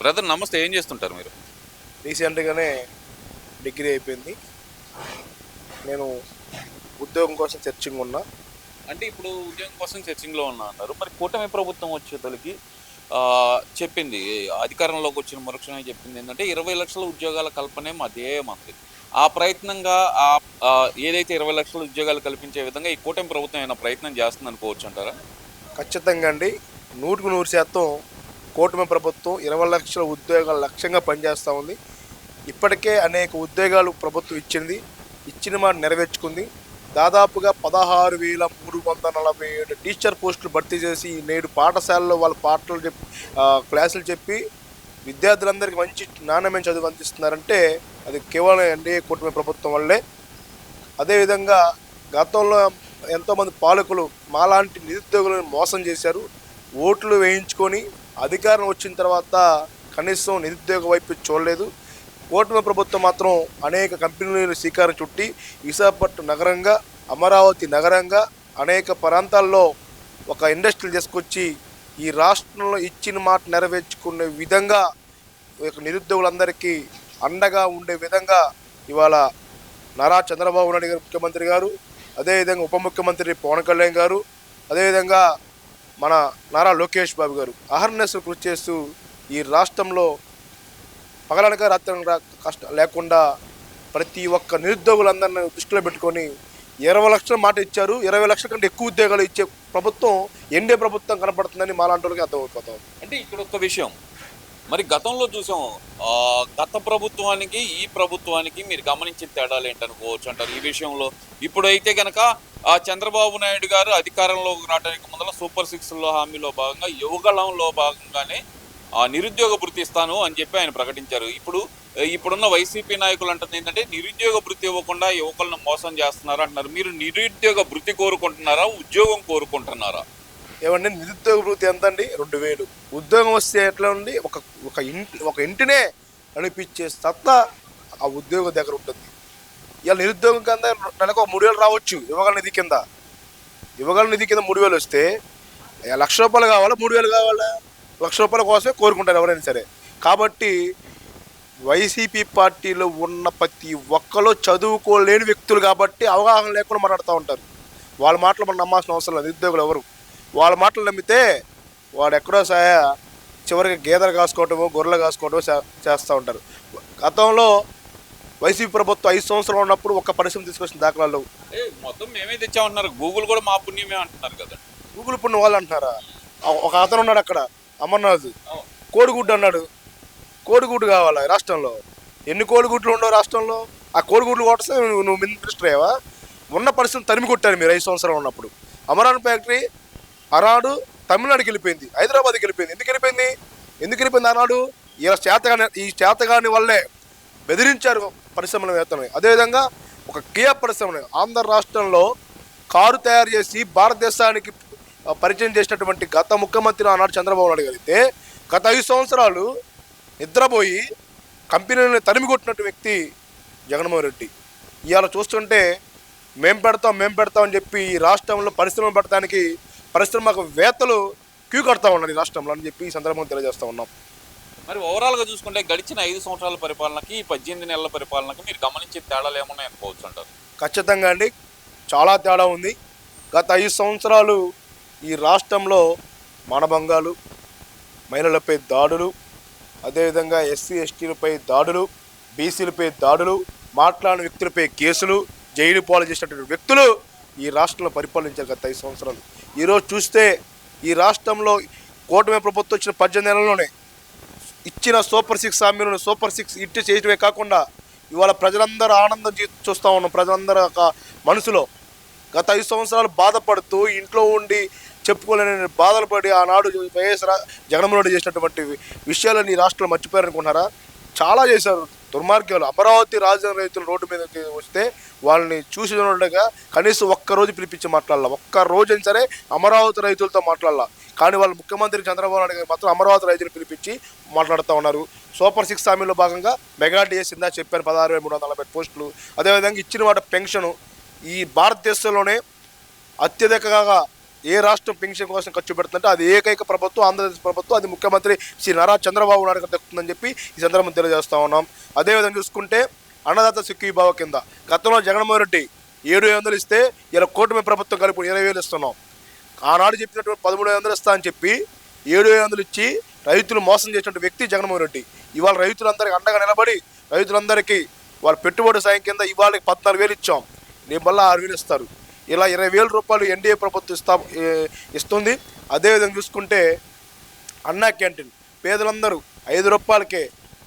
Brother నమస్తే ఏం చేస్తుంటారు మీరు? రీసెంట్గానే డిగ్రీ అయిపోయింది. నేను ఉద్యోగం కోసం సెర్చింగ్ ఉన్నా. అంటే ఇప్పుడు ఉద్యోగం కోసం చర్చింగ్లో ఉన్నా అన్నారు మరి కూటమి ప్రభుత్వం ఆ, చెప్పింది అధికారంలోకి వచ్చిన మరుక్షణమే చెప్పింది ఏంటంటే ఇరవై లక్షల ఉద్యోగాల కల్పనే మా ధ్యేయం అంది ఆ ప్రయత్నంగా ఆ, ఏదైతే ఇరవై లక్షల ఉద్యోగాలు కల్పించే విధంగా ఈ కూటమి ప్రభుత్వం ఏమైనా ప్రయత్నం చేస్తుంది అనుకోవచ్చు అంటారా? ఖచ్చితంగా అండి. నూటికి నూరు శాతం కూటమి ప్రభుత్వం ఇరవై లక్షల ఉద్యోగాల లక్ష్యంగా పనిచేస్తూ ఉంది. ఇప్పటికే అనేక ఉద్యోగాలు ప్రభుత్వం ఇచ్చింది. ఇచ్చిన మాట నెరవేర్చుకుంది. దాదాపుగా పదహారు వేల మూడు వందల నలభై ఏడు టీచర్ పోస్టులు భర్తీ చేసి నేడు పాఠశాలలో వాళ్ళ పాటలు చెప్పి క్లాసులు చెప్పి విద్యార్థులందరికీ మంచి నాణ్యమైన చదువు అందిస్తున్నారంటే అది కేవలం ఎన్డీఏ కూటమి ప్రభుత్వం వల్లే. అదేవిధంగా గతంలో ఎంతోమంది పాలకులు మాలాంటి నిరుద్యోగులను మోసం చేశారు. ఓట్లు వేయించుకొని అధికారం వచ్చిన తర్వాత కనీసం నిరుద్యోగ వైపు చూడలేదు. కూటమి ప్రభుత్వం మాత్రం అనేక కంపెనీలు శ్రీకారం చుట్టి విశాఖపట్నం నగరంగా అమరావతి నగరంగా అనేక ప్రాంతాల్లో ఒక ఇండస్ట్రీలు తీసుకొచ్చి ఈ రాష్ట్రంలో ఇచ్చిన మాట నెరవేర్చుకునే విధంగా ఈ యొక్క నిరుద్యోగులందరికీ అండగా ఉండే విధంగా ఇవాళ నారా చంద్రబాబు నాయుడు గారు ముఖ్యమంత్రి గారు అదేవిధంగా ఉప ముఖ్యమంత్రి పవన్ కళ్యాణ్ గారు అదేవిధంగా మన నారా లోకేష్ బాబు గారు అహర్నెస్ కృషి చేస్తూ ఈ రాష్ట్రంలో పగలనక రాత్రి కష్ట లేకుండా ప్రతి ఒక్క నిరుద్యోగులందరినీ దృష్టిలో పెట్టుకొని ఇరవై లక్షల మాట ఇచ్చారు. ఇరవై లక్షల కంటే ఎక్కువ ఉద్యోగాలు ఇచ్చే ప్రభుత్వం ఎండే ప్రభుత్వం కనపడుతుందని మాలాంటి వాళ్ళకి అర్థమైపోతాం అంటే ఇక్కడ ఒక విషయం. మరి గతంలో చూసాం గత ప్రభుత్వానికి ఈ ప్రభుత్వానికి మీరు గమనించిన తేడాలు ఏంటనుకోవచ్చు అంటారు? ఈ విషయంలో ఇప్పుడైతే కనుక ఆ చంద్రబాబు నాయుడు గారు అధికారంలోకి రావడానికి ముందర సూపర్ సిక్స్లో హామీలో భాగంగా యువగళంలో భాగంగానే ఆ నిరుద్యోగ భృతి ఇస్తాను అని చెప్పి ఆయన ప్రకటించారు. ఇప్పుడు ఇప్పుడున్న వైసీపీ నాయకులు అంటుంది ఏంటంటే నిరుద్యోగ భృతి ఇవ్వకుండా యువకులను మోసం చేస్తున్నారు అంటున్నారు. మీరు నిరుద్యోగ భృతి కోరుకుంటున్నారా? ఉద్యోగం కోరుకుంటున్నారా? ఏమండి నిరుద్యోగ వృత్తి ఎంత అండి రెండు వేలు. ఉద్యోగం వస్తే ఎట్లా ఉంది ఒక ఒక ఇంటి ఒక ఇంటినే నడిపించే సత్తా ఆ ఉద్యోగం దగ్గర ఉంటుంది. ఇలా నిరుద్యోగం కింద నెలకు ఒక మూడు వేలు రావచ్చు యువగల నిధి కింద. యువగల నిధి కింద మూడు వేలు వస్తే ఇక లక్ష రూపాయలు కావాలా? మూడు వేలు కావాలా? లక్ష రూపాయల కోసమే కోరుకుంటారు ఎవరైనా సరే. కాబట్టి వైసీపీ పార్టీలో ఉన్న ప్రతి ఒక్కరు చదువుకోలేని వ్యక్తులు కాబట్టి అవగాహన లేకుండా మాట్లాడుతూ ఉంటారు. వాళ్ళ మాటలు మనం నమ్మాల్సిన అవసరం లేదు. నిరుద్యోగులు ఎవరు? వాళ్ళ మాటలు నమ్మితే వాడు ఎక్కడో సహాయ చివరికి గేదెలు కాసుకోవటము గొర్రెలు కాసుకోవటము చేస్తూ ఉంటారు. గతంలో వైసీపీ ప్రభుత్వం ఐదు సంవత్సరాలు ఉన్నప్పుడు ఒక్క పరిశ్రమ తీసుకొచ్చిన దాఖలాలు. మొత్తం మేమే తెచ్చామంటున్నారు గూగుల్ కూడా మా పుణ్యమే అంటున్నారు కదా. గూగుల్ పుణ్యం వాళ్ళు అంటున్నారా? ఒక అతను ఉన్నాడు అక్కడ అమర్నాథ్. కోడిగుడ్డు అన్నాడు. కోడిగుడ్డు కావాలా రాష్ట్రంలో? ఎన్ని కోడిగుడ్లు ఉండవు రాష్ట్రంలో? ఆ కోడిగుడ్లు కొట్టస్తే నువ్వు నువ్వు మినిస్టర్ అయ్యావా? ఉన్న పరిస్థితిని తరిమి కొట్టారు మీరు ఐదు సంవత్సరాలు ఉన్నప్పుడు. అమరాన్ ఫ్యాక్టరీ ఆనాడు తమిళనాడుకి వెళ్ళిపోయింది హైదరాబాద్కి వెళ్ళిపోయింది. ఎందుకు వెళ్ళిపోయింది? ఎందుకు వెళ్ళిపోయింది ఆనాడు? ఇలా చేతగాని ఈ చేతగాని వల్లే బెదిరించారు పరిశ్రమల వేతనం అదేవిధంగా ఒక కియా పరిశ్రమని ఆంధ్ర రాష్ట్రంలో కారు తయారు చేసి భారతదేశానికి పరిచయం చేసినటువంటి గత ముఖ్యమంత్రి ఆనాడు చంద్రబాబు నాయుడు గారు గత ఐదు సంవత్సరాలు నిద్రపోయి కంపెనీలను తరిమి కొట్టినట్టు వ్యక్తి జగన్మోహన్ రెడ్డి. ఇవాళ చూస్తుంటే మేం పెడతాం మేం పెడతాం అని చెప్పి ఈ రాష్ట్రంలో పరిశ్రమ పెడతానికి పరిశ్రమకు వేత్తలు క్యూ కడతా ఉన్నారు ఈ రాష్ట్రంలో అని చెప్పి ఈ సందర్భంగా తెలియజేస్తా ఉన్నాం. మరి ఓవరాల్గా చూసుకుంటే గడిచిన ఐదు సంవత్సరాల పరిపాలనకి ఈ పద్దెనిమిది నెలల పరిపాలనకి మీరు గమనించే తేడాలు ఏమున్నాయి అనుకోవచ్చు అంటారు? ఖచ్చితంగా అండి. చాలా తేడా ఉంది. గత ఐదు సంవత్సరాలు ఈ రాష్ట్రంలో మానభంగాలు మహిళలపై దాడులు అదేవిధంగా ఎస్సీ ఎస్టీలపై దాడులు బీసీలపై దాడులు మాట్లాడిన వ్యక్తులపై కేసులు జైలు పాలు చేసినటువంటి వ్యక్తులు ఈ రాష్ట్రంలో పరిపాలించారు గత ఐదు సంవత్సరాలు. ఈరోజు చూస్తే ఈ రాష్ట్రంలో కూటమి ప్రభుత్వం వచ్చిన పద్దెనిమిది నెలల్లోనే ఇచ్చిన సూపర్ సిక్స్ హామీలను సూపర్ సిక్స్ ఇట్టి చేయటమే కాకుండా ఇవాళ ప్రజలందరూ ఆనందం చూస్తూ చూస్తా ఉన్నాం. ప్రజలందరూ ఒక మనసులో గత ఐదు సంవత్సరాలు బాధపడుతూ ఇంట్లో ఉండి చెప్పుకోలేని బాధలు పడి ఆనాడు వైఎస్ జగన్మోహన్ రెడ్డి చేసినటువంటి వి- విషయాలను ఈ రాష్ట్రంలో మర్చిపోయారనుకుంటున్నారా? చాలా చేశారు. దుర్మార్గాలు అమరావతి రాజధాని రైతులు రోడ్డు మీదకి వస్తే వాళ్ళని చూసి ఉండగా కనీసం ఒక్క రోజు పిలిపించి మాట్లాడాల. ఒక్క రోజైనా సరే అమరావతి రైతులతో మాట్లాడాల. కానీ వాళ్ళు ముఖ్యమంత్రి చంద్రబాబు నాయుడు గారు మాత్రం అమరావతి రైతులు పిలిపించి మాట్లాడుతూ ఉన్నారు. సూపర్ సిక్స్ హామీలో భాగంగా మెగా డిఎస్ ఇందా చెప్పాను పదహారు వేల మూడు వందల నలభై పోస్టులు. అదేవిధంగా ఇచ్చిన వాటి పెన్షన్ ఈ భారతదేశంలోనే అత్యధికంగా ఏ రాష్ట్రం పెన్షన్ కోసం ఖర్చు పెడుతుందంటే అది ఏకైక ప్రభుత్వం ఆంధ్రప్రదేశ్ ప్రభుత్వం అది ముఖ్యమంత్రి శ్రీ నారా చంద్రబాబు నాయుడు దక్కుతుందని చెప్పి ఈ సందర్భం తెలియజేస్తా ఉన్నాం. అదేవిధంగా చూసుకుంటే అన్నదాత సుఖీభావ కింద గతంలో జగన్మోహన్ రెడ్డి ఏడు వందలు ఇస్తే ఇలా కూటమి ప్రభుత్వం కలిపి ఇరవై వేలు ఇస్తున్నాం. ఆనాడు చెప్పినటువంటి పదమూడు వందలు ఇస్తా అని చెప్పి ఏడు వందలు ఇచ్చి రైతులు మోసం చేసినటువంటి వ్యక్తి జగన్మోహన్ రెడ్డి. ఇవాళ రైతులందరికీ అండగా నిలబడి రైతులందరికీ వాళ్ళ పెట్టుబడి సాయం కింద ఇవాళకి పద్నాలుగు వేలు ఇచ్చాం. రేపు మళ్ళీ ఆరు వేలు ఇస్తారు. ఇలా ఇరవై వేల రూపాయలు ఎన్డీఏ ప్రభుత్వం ఇస్తా ఇస్తుంది. అదేవిధంగా చూసుకుంటే అన్నా క్యాంటీన్ పేదలందరూ ఐదు రూపాయలకే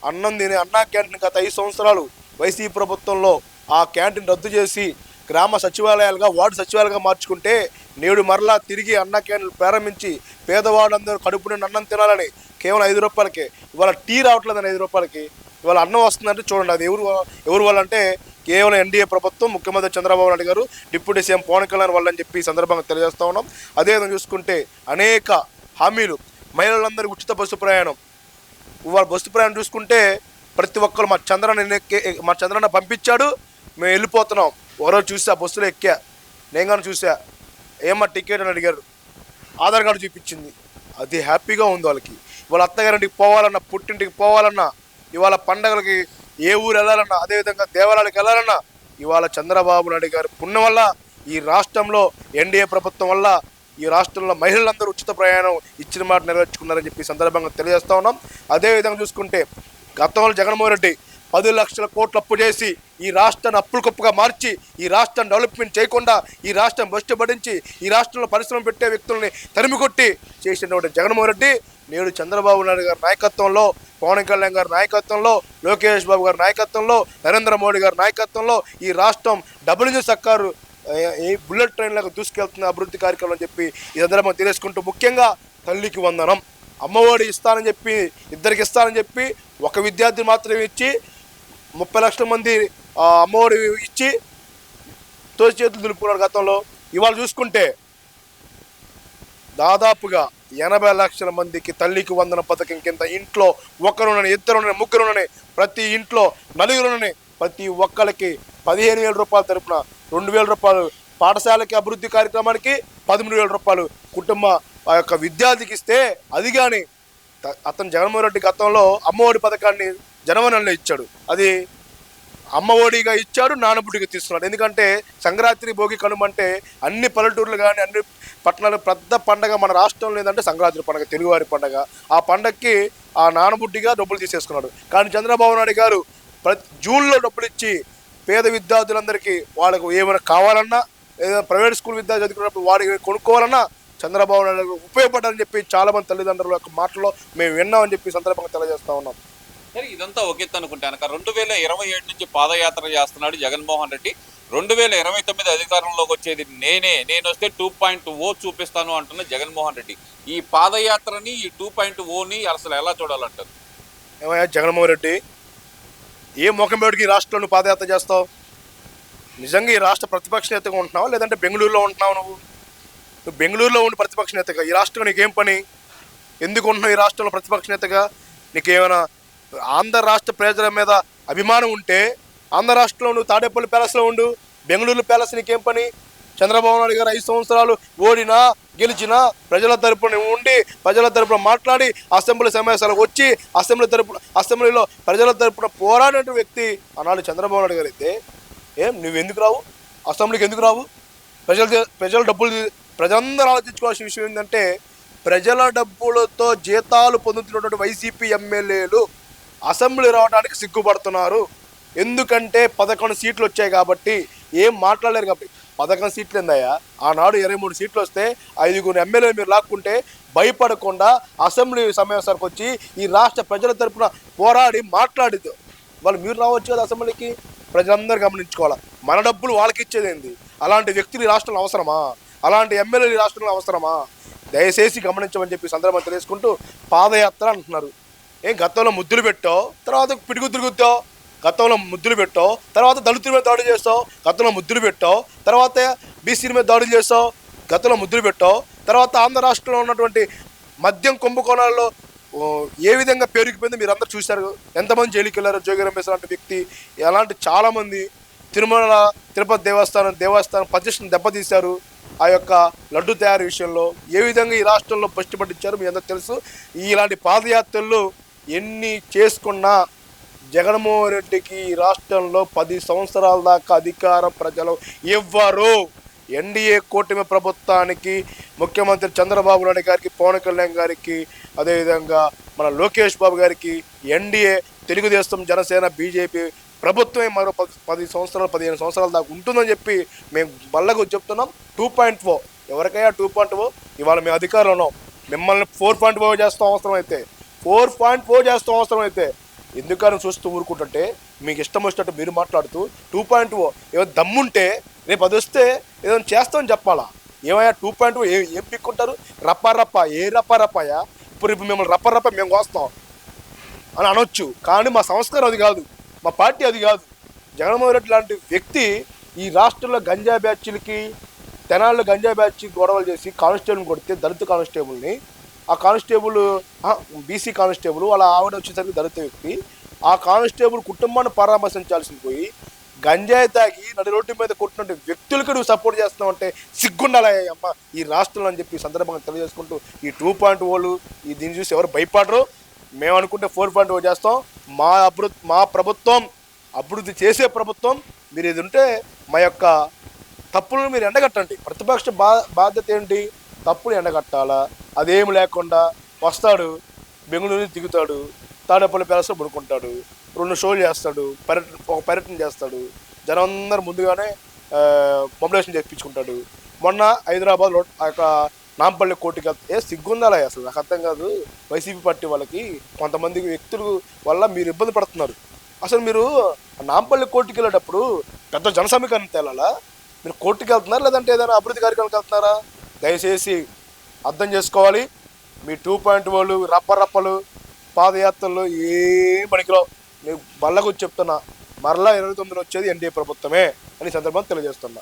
అన్నం తినే అన్నా క్యాంటీన్ గత ఐదు సంవత్సరాలు వైసీపీ ప్రభుత్వంలో ఆ క్యాంటీన్ రద్దు చేసి గ్రామ సచివాలయాలుగా వార్డు సచివాలయాలుగా మార్చుకుంటే నేడు మరలా తిరిగి అన్న క్యాంటీన్ ప్రారంభించి పేదవాళ్ళందరూ కడుపు నుండి అన్నం తినాలని కేవలం ఐదు రూపాయలకే. ఇవాళ టీ రావట్లేదని ఐదు రూపాయలకి. ఇవాళ అన్నం వస్తుందంటే చూడండి అది ఎవరు ఎవరు వాళ్ళంటే కేవలం ఎన్డీఏ ప్రభుత్వం ముఖ్యమంత్రి చంద్రబాబు నాయుడు గారు డిప్యూటీ సీఎం పవన్ కళ్యాణ్ వాళ్ళని చెప్పి సందర్భంగా తెలియజేస్తూ ఉన్నాం. అదేవిధంగా చూసుకుంటే అనేక హామీలు మహిళలందరికీ ఉచిత బస్సు ప్రయాణం. వాళ్ళ బస్సు ప్రయాణం చూసుకుంటే ప్రతి ఒక్కరు మా చంద్రన్న మా చంద్రన్న పంపించాడు మేము వెళ్ళిపోతున్నాం. ఒకరోజు చూసా బస్సులో ఎక్కా. నేను కానీ చూసా. ఏమా టికెట్ అని అడిగారు. ఆధార్ కార్డు చూపించింది. అది హ్యాపీగా ఉంది వాళ్ళకి. వాళ్ళ అత్తగారింటికి పోవాలన్నా పుట్టింటికి పోవాలన్నా ఇవాళ పండగలకి ఏ ఊరు వెళ్ళాలన్నా అదేవిధంగా దేవాలయాలకు వెళ్ళాలన్నా ఇవాళ చంద్రబాబు నాయుడు గారి పుణ్యం వల్ల ఈ రాష్ట్రంలో ఎన్డీఏ ప్రభుత్వం వల్ల ఈ రాష్ట్రంలో మహిళలందరూ ఉచిత ప్రయాణం ఇచ్చిన మాట నెరవేర్చుకున్నారని చెప్పి సందర్భంగా తెలియజేస్తా ఉన్నాం. అదేవిధంగా చూసుకుంటే గతంలో జగన్మోహన్ రెడ్డి పది లక్షల కోట్లు అప్పు చేసి ఈ రాష్ట్రాన్ని అప్పులు కుప్పగా మార్చి ఈ రాష్ట్రం డెవలప్మెంట్ చేయకుండా ఈ రాష్ట్రం బస్టుపడించి ఈ రాష్ట్రంలో పరిశ్రమ పెట్టే వ్యక్తుల్ని తరిమికొట్టి చేసినటువంటి జగన్మోహన్ రెడ్డి నేడు చంద్రబాబు నాయుడు గారి నాయకత్వంలో పవన్ కళ్యాణ్ గారి నాయకత్వంలో లోకేష్ బాబు గారి నాయకత్వంలో నరేంద్ర మోడీ గారి నాయకత్వంలో ఈ రాష్ట్రం డబుల్ ఇంజిన్ సర్కారు బుల్లెట్ ట్రైన్లకు దూసుకెళ్తున్న అభివృద్ధి కార్యక్రమం అని చెప్పి ఈ సందర్భంగా తెలియజేసుకుంటూ ముఖ్యంగా తల్లికి వందనం. అమ్మఒడి ఇస్తానని చెప్పి ఇద్దరికి ఇస్తానని చెప్పి ఒక విద్యార్థి మాత్రమే ఇచ్చి ముప్పై లక్షల మంది ఆ, అమ్మఒడి ఇచ్చి తోసి చేతులు దులుపుకున్నారు గతంలో. ఇవాళ చూసుకుంటే దాదాపుగా ఎనభై లక్షల మందికి తల్లికి వందన పథకం కింద ఇంట్లో ఒకరునని ఇద్దరునని ముగ్గురునని ప్రతి ఇంట్లో నలుగురునని ప్రతి ఒక్కరికి పదిహేను వేల రూపాయలు తరపున రెండు వేల రూపాయలు పాఠశాలకి అభివృద్ధి కార్యక్రమానికి పదమూడు వేల రూపాయలు కుటుంబ ఆ యొక్క విద్యార్థికి ఇస్తే అది కానీ అతను జగన్మోహన్ రెడ్డి గతంలో అమ్మఒడి పథకాన్ని జనవనంలో ఇచ్చాడు. అది అమ్మఒడిగా ఇచ్చాడు నానబుడిగా తీసుకున్నాడు ఎందుకంటే సంక్రాంతి భోగి కనుమ అంటే అన్ని పల్లెటూర్లు కానీ అన్ని పట్టణాలు పెద్ద పండగ మన రాష్ట్రంలో ఏంటంటే సంక్రాంతి పండగ తెలుగువారి పండగ. ఆ పండగకి ఆ నానబుడ్డిగా డబ్బులు తీసేసుకున్నాడు. కానీ చంద్రబాబు నాయుడు గారు ప్రతి జూన్లో డబ్బులు ఇచ్చి పేద విద్యార్థులందరికీ వాళ్ళకు ఏమైనా కావాలన్నా లేదా ప్రైవేట్ స్కూల్ విద్యార్థి చదువుకున్నప్పుడు వాడికి కొనుక్కోవాలన్నా చంద్రబాబు నాయుడు ఉపయోగపడాలని చెప్పి చాలామంది తల్లిదండ్రుల యొక్క మాటలో మేము విన్నామని చెప్పి సందర్భంగా తెలియజేస్తూ ఉన్నాం. సరే ఇదంతా ఒకెత్తు అనుకుంటే కనుక రెండు వేల ఇరవై ఏడు నుంచి పాదయాత్ర చేస్తున్నాడు జగన్మోహన్ రెడ్డి. రెండు వేల ఇరవై తొమ్మిది అధికారంలోకి వచ్చేది నేనే. నేను వస్తే టూ పాయింట్ ఓ చూపిస్తాను అంటున్న జగన్మోహన్ రెడ్డి. ఈ పాదయాత్రని ఈ టూ పాయింట్ ఓని అసలు ఎలా చూడాలంటారు? ఏమయ్యా జగన్మోహన్ రెడ్డి ఏ ముఖం పెడికి ఈ రాష్ట్రంలో పాదయాత్ర చేస్తావు? నిజంగా ఈ రాష్ట్ర ప్రతిపక్ష నేతగా ఉంటున్నావా? లేదంటే బెంగళూరులో ఉంటున్నావు నువ్వు? నువ్వు బెంగళూరులో ఉండి ప్రతిపక్ష నేతగా. ఈ రాష్ట్రంలో నీకేం పని? ఎందుకు ఉంటున్నావు ఈ రాష్ట్రంలో ప్రతిపక్ష నేతగా? నీకేమైనా ఆంధ్ర రాష్ట్ర ప్రజల మీద అభిమానం ఉంటే ఆంధ్ర రాష్ట్రంలో ఉండు తాడేపల్లి ప్యాలెస్లో ఉండు బెంగళూరు ప్యాలెస్ నీకేం పని? చంద్రబాబు నాయుడు గారు ఐదు సంవత్సరాలు ఓడినా గెలిచినా ప్రజల తరపున ఉండి ప్రజల తరపున మాట్లాడి అసెంబ్లీ సమావేశాలకు వచ్చి అసెంబ్లీ తరపున అసెంబ్లీలో ప్రజల తరపున పోరాడిన వ్యక్తి ఆనాడు చంద్రబాబు నాయుడు గారు అయితే ఏం? నువ్వు ఎందుకు రావు? అసెంబ్లీకి ఎందుకు రావు? ప్రజల ప్రజల డబ్బులు ప్రజలందరూ ఆలోచించుకోవాల్సిన విషయం ఏంటంటే ప్రజల డబ్బులతో జీతాలు పొందుతున్నటువంటి వైసీపీ ఎమ్మెల్యేలు అసెంబ్లీ రావడానికి సిగ్గుపడుతున్నారు. ఎందుకంటే పదకొండు సీట్లు వచ్చాయి కాబట్టి ఏం మాట్లాడలేరు కాబట్టి. పదకొండు సీట్లు ఏందయ్యా? ఆనాడు ఇరవై మూడు సీట్లు వస్తే ఐదుగురు ఎమ్మెల్యేలు మీరు లాక్కుంటే భయపడకుండా అసెంబ్లీ సమావేశానికి వచ్చి ఈ రాష్ట్ర ప్రజల తరపున పోరాడి మాట్లాడితే వాళ్ళు మీరు రావచ్చు కదా అసెంబ్లీకి? ప్రజలందరూ గమనించుకోవాలి. మన డబ్బులు వాళ్ళకి ఇచ్చేది ఏంది? అలాంటి వ్యక్తులు రాష్ట్రంలో అవసరమా? అలాంటి ఎమ్మెల్యేలు రాష్ట్రంలో అవసరమా? దయచేసి గమనించమని చెప్పి సందర్భం తెలుసుకుంటూ పాదయాత్ర అంటున్నారు. ఏం గతంలో ముద్దులు పెట్టావు? తర్వాత పిడిగుద్దులు గుద్దావు. గతంలో ముద్దులు పెట్టావు. తర్వాత దళితుల మీద దాడులు చేస్తావు. గతంలో ముద్దులు పెట్టావు. తర్వాత బీసీల మీద దాడులు చేస్తావు. గతంలో ముద్దులు పెట్టావు. తర్వాత ఆంధ్ర రాష్ట్రంలో ఉన్నటువంటి మద్యం కుంభకోణాల్లో ఏ విధంగా పేరుకుపోయింది మీరు అందరూ చూశారు. ఎంతమంది జైలుకి వెళ్ళారు? జోగి రమేష్ లాంటి వ్యక్తి అలాంటి చాలామంది తిరుమల తిరుపతి దేవస్థానం దేవస్థానం ప్రతిష్టను దెబ్బతీశారు. ఆ యొక్క లడ్డు తయారీ విషయంలో ఏ విధంగా ఈ రాష్ట్రంలో పష్టి పట్టించారు మీ అందరూ తెలుసు. ఇలాంటి పాదయాత్రలు ఎన్ని చేసుకున్నా జగన్మోహన్ రెడ్డికి ఈ రాష్ట్రంలో పది సంవత్సరాల దాకా అధికారం ప్రజలు ఇవ్వరు ఎన్డీఏ కూటమి ప్రభుత్వానికి ముఖ్యమంత్రి చంద్రబాబు నాయుడు గారికి పవన్ కళ్యాణ్ గారికి అదేవిధంగా మన లోకేష్ బాబు గారికి ఎన్డీఏ తెలుగుదేశం జనసేన బీజేపీ ప్రభుత్వమే మరో పది పది సంవత్సరాలు పదిహేను సంవత్సరాల దాకా ఉంటుందని చెప్పి మేము బల్లగా చెప్తున్నాం. Two point four. ఎవరికైనా టూ పాయింట్ ఫోర్. ఇవాళ మేము అధికారంలో ఉన్నాం. మిమ్మల్ని ఫోర్ పాయింట్ ఫోర్ చేస్తాం అవసరం అయితే ఫోర్ పాయింట్ ఫోర్ చేస్తాం అవసరం అయితే. ఎందుకని చూస్తూ ఊరుకుంటుంటే మీకు ఇష్టం వచ్చినట్టు మీరు మాట్లాడుతూ టూ పాయింట్ ఓ ఏదో దమ్ముంటే రేపు అది వస్తే ఏదైనా చేస్తామని చెప్పాలా? ఏమయ్యా టూ పాయింట్ ఏ ఏం పిక్కుంటారు? రప్ప రప్ప ఏ రప్ప రప్పయా ఇప్పుడు ఇప్పుడు మిమ్మల్ని రప్ప రప్ప మేము కోస్తాం అని అనొచ్చు. కానీ మా సంస్కారం అది కాదు. మా పార్టీ అది కాదు. జగన్మోహన్ రెడ్డి లాంటి వ్యక్తి ఈ రాష్ట్రంలో గంజా బ్యాచ్లకి తెనాల్లో గంజా బ్యాచ్కి గొడవలు చేసి కానిస్టేబుల్ని కొడితే దళిత కానిస్టేబుల్ని ఆ కానిస్టేబుల్ బీసీ కానిస్టేబుల్ వాళ్ళ ఆవిడ వచ్చేసరికి దళిత వ్యక్తి. ఆ కానిస్టేబుల్ కుటుంబాన్ని పరామర్శించాల్సింది పోయి గంజాయి తాగి నడి రోడ్డు మీద కొట్టినట్టు వ్యక్తులకు నువ్వు సపోర్ట్ చేస్తున్నావు అంటే సిగ్గుండాలి అమ్మ ఈ రాష్ట్రంలో అని చెప్పి సందర్భంగా తెలియజేసుకుంటూ ఈ టూ పాయింట్ ఓలు ఈ దీన్ని చూసి ఎవరు భయపడరు. మేము అనుకుంటే ఫోర్ పాయింట్ ఓ చేస్తాం. మా అభివృద్ధి మా ప్రభుత్వం అభివృద్ధి చేసే ప్రభుత్వం. మీరు ఇది ఉంటే మా యొక్క తప్పులను మీరు ఎండగట్టండి. ప్రతిపక్ష బా బాధ్యత ఏంటి? తప్పులు ఎండగట్టాలా? అదేం లేకుండా వస్తాడు బెంగళూరు నుంచి దిగుతాడు తాడేపల్లి ప్యాలెస్లో పడుకుంటాడు రెండు షోలు చేస్తాడు పర్యటన ఒక పర్యటన చేస్తాడు జనం అందరు ముందుగానే మొబిలేషన్ చేయించుకుంటాడు. మొన్న హైదరాబాద్ ఆ యొక్క నాంపల్లి కోర్టుకి వెళ్తే ఏ సిగ్గుందాలా అసలు? నాకు అర్థం కాదు. వైసీపీ పార్టీ వాళ్ళకి కొంతమంది వ్యక్తులు వల్ల మీరు ఇబ్బంది పడుతున్నారు. అసలు మీరు నాంపల్లి కోర్టుకి వెళ్ళేటప్పుడు పెద్ద జనసమీకరణ తేలాలా? మీరు కోర్టుకి వెళ్తున్నారా లేదంటే ఏదైనా అభివృద్ధి కార్యక్రమాలకు వెళ్తున్నారా? దయచేసి అర్థం చేసుకోవాలి. మీ టూ పాయింట్ వాళ్ళు రప్పరప్పలు పాదయాత్రలు ఏం పనికిలో నేను బల్లకు చెప్తున్నా మరలా ఇరవై తొమ్మిదిలో వచ్చేది ఎన్డీఏ ప్రభుత్వమే అని సందర్భం తెలియజేస్తున్నా.